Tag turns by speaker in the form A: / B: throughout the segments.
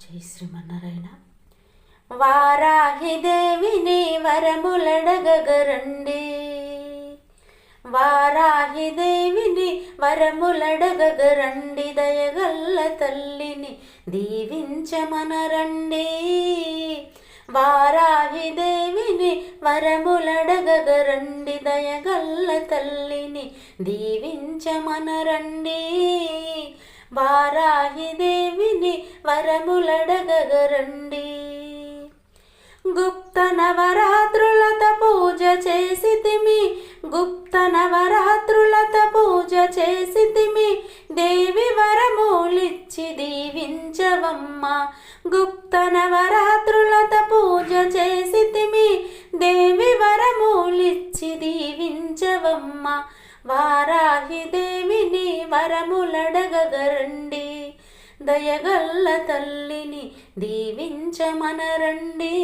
A: జై శ్రీమన్నారాయణ వారాహిదేవిని వరములడగరండి వారాహిదేవిని వరములడగరండి దయగల్ల తల్లిని దీవించమనరండి. వారాహిదేవిని వరములడగరండి దయగల్ల తల్లిని దీవించమనరండి. వారాహిదేవిని వరములడగరండి గుప్త నవరాత్రులత పూజ చేసితిమి గుప్త నవరాత్రులత పూజ చేసితిమి దేవి వరమూలిచ్చి దీవించవమ్మ. గుప్త నవరాత్రులత పూజ చేసితిమి దేవి వరమూలిచ్చి దీవించవమ్మ. వారాహి దేవిని దయగల్ల తల్లిని దీవించమనరండి.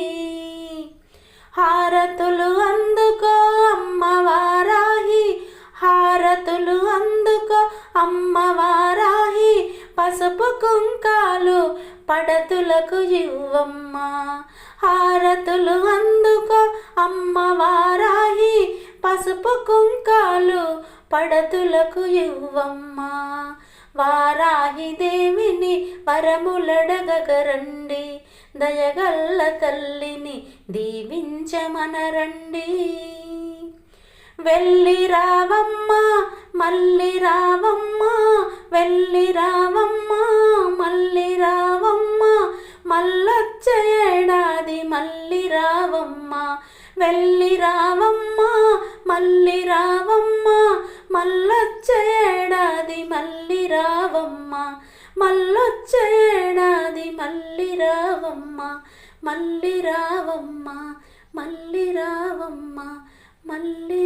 A: హారతులు అందుకో అమ్మవారాహి హారతులు అందుకో అమ్మవారాహి పసుపు కుంకాలు పడతులకు ఇవ్వమ్మ. హారతులు అందుకో అమ్మవారాహి పసుపు కుంకాలు పడతులకు ఇవ్వమ్మా. వారాహిదేవిని వరములడగరండి. దయగల్ల తల్లిని దీవించమనరండి. వెళ్ళి రావమ్మా మళ్ళీ రావమ్మా వెళ్ళి రావమ్మా మళ్ళీ రావమ్మా మళ్ళొచ్చే ఏడాది మళ్ళీ రావమ్మ. వెళ్ళి రావమ్మా మళ్ళీ రావమ్మా మళ్ళీ రావమ్మ మళ్ళొచ్చే ఏడాది మళ్ళీ రావమ్మ మళ్ళీ రావమ్మ మళ్ళీ రావమ్మ మళ్ళీ